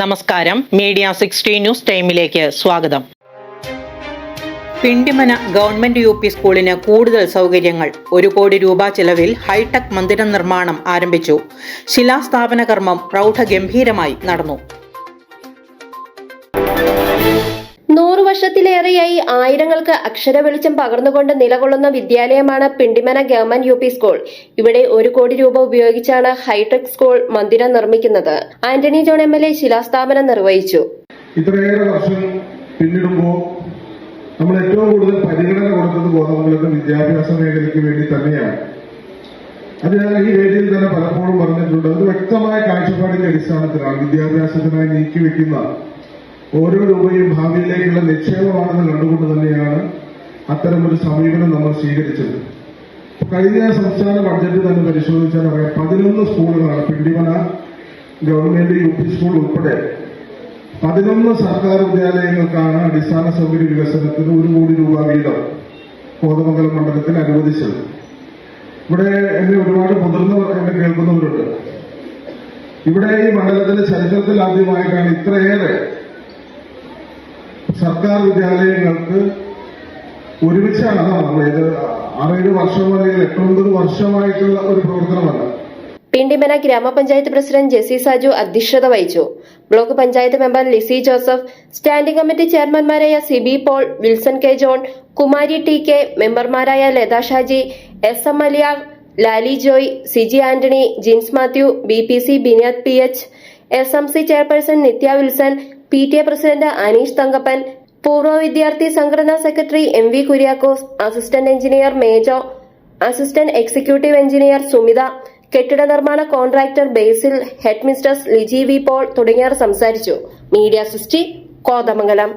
നമസ്കാരം. Media sixty news ടൈമിലേക്ക് സ്വാഗതം. പിണ്ടിമന ഗവൺമെന്റ് യു പി സ്കൂളിന് കൂടുതൽ സൗകര്യങ്ങൾ. ഒരു കോടി രൂപ ചെലവിൽ ഹൈടെക് മന്ദിര നിർമ്മാണം ആരംഭിച്ചു. ശിലാസ്ഥാപന കർമ്മം പ്രൗഢഗംഭീരമായി നടന്നു. നൂറു വർഷത്തിലേറെയായി ആയിരങ്ങൾക്ക് അക്ഷര വെളിച്ചം പകർന്നുകൊണ്ട് നിലകൊള്ളുന്ന വിദ്യാലയമാണ് Pindimana government U P school. ഇവിടെ ഒരു കോടി രൂപ ഉപയോഗിച്ചാണ് ഹൈടെക് സ്കൂൾ മന്ദിരം നിർമ്മിക്കുന്നത്. Antony John M L A ശിലാസ്ഥാപനം നിർവഹിച്ചു. ഇത്രയേറെ വർഷം പിന്നിടുമ്പോൾ നമ്മൾ ഏറ്റവും കൂടുതൽ പരിഗണന കൊടുത്തത് ബോധമംഗലത്തെ വിദ്യാഭ്യാസ മേഖലയ്ക്ക് വേണ്ടി തന്നെയാണ്. അത് ഞാൻ ഈ വേദിയിൽ തന്നെ പലപ്പോഴും പറഞ്ഞിട്ടുണ്ട് അത് വ്യക്തമായ കാഴ്ചപ്പാടിന്റെ അടിസ്ഥാനത്തിലാണ് വിദ്യാഭ്യാസത്തിനായി നീക്കിവെക്കുന്ന ഓരോ രൂപയും ഭാവിയിലേക്കുള്ള നിക്ഷേപമാണെന്ന് കണ്ടുകൊണ്ട് തന്നെയാണ് അത്തരമൊരു സമീപനം നമ്മൾ സ്വീകരിച്ചത്. കഴിഞ്ഞ സംസ്ഥാന ബഡ്ജറ്റ് തന്നെ പരിശോധിച്ചാൽ അറിയാം പതിനൊന്ന് സ്കൂളുകളാണ്. Pindimana government U P school ഉൾപ്പെടെ പതിനൊന്ന് സർക്കാർ വിദ്യാലയങ്ങൾക്കാണ് അടിസ്ഥാന സൗകര്യ വികസനത്തിന് ഒരു കോടി രൂപ വീതം കോതമംഗലം മണ്ഡലത്തിൽ അനുവദിച്ചത്. ഇവിടെ എന്നെ ഒരുപാട് മുതിർന്നവർ എന്നെ കേൾക്കുന്നവരുണ്ട്. ഇവിടെ ഈ മണ്ഡലത്തിന്റെ ചരിത്രത്തിൽ ആദ്യമായിട്ടാണ് ഇത്രയേറെ സർക്കാർ വിദ്യാലയങ്ങൾക്ക് ഒരുമിച്ചാണ് നമ്മൾ ആറേഴ് വർഷം അല്ലെങ്കിൽ എട്ടൊമ്പത് വർഷമായിട്ടുള്ള ഒരു പ്രവർത്തനമല്ല. പിണ്ടിമന ഗ്രാമപഞ്ചായത്ത് പ്രസിഡന്റ് ജെസി സാജു അധ്യക്ഷത വഹിച്ചു. Block panchayat member Lissy Joseph standing committee ചെയർമാൻമാരായ Siby Paul Wilson K John Kumari T K മെമ്പർമാരായ Latha Shaji S M Aliyar Lali Joy Siji Antony Jins Mathew B P C Biniyath P H S M C chairperson Nithya Wilson P T A president Aneesh Thankappan പൂർവ വിദ്യാർത്ഥി സംഘടനാ secretary M V Kuriakose assistant engineer Mejo assistant executive engineer Sumitha കെട്ടിട നിർമ്മാണ contractor Basil headmistress Liji V Paul തുടങ്ങിയവർ സംസാരിച്ചു. Media സൃഷ്ടി കോതമംഗലം.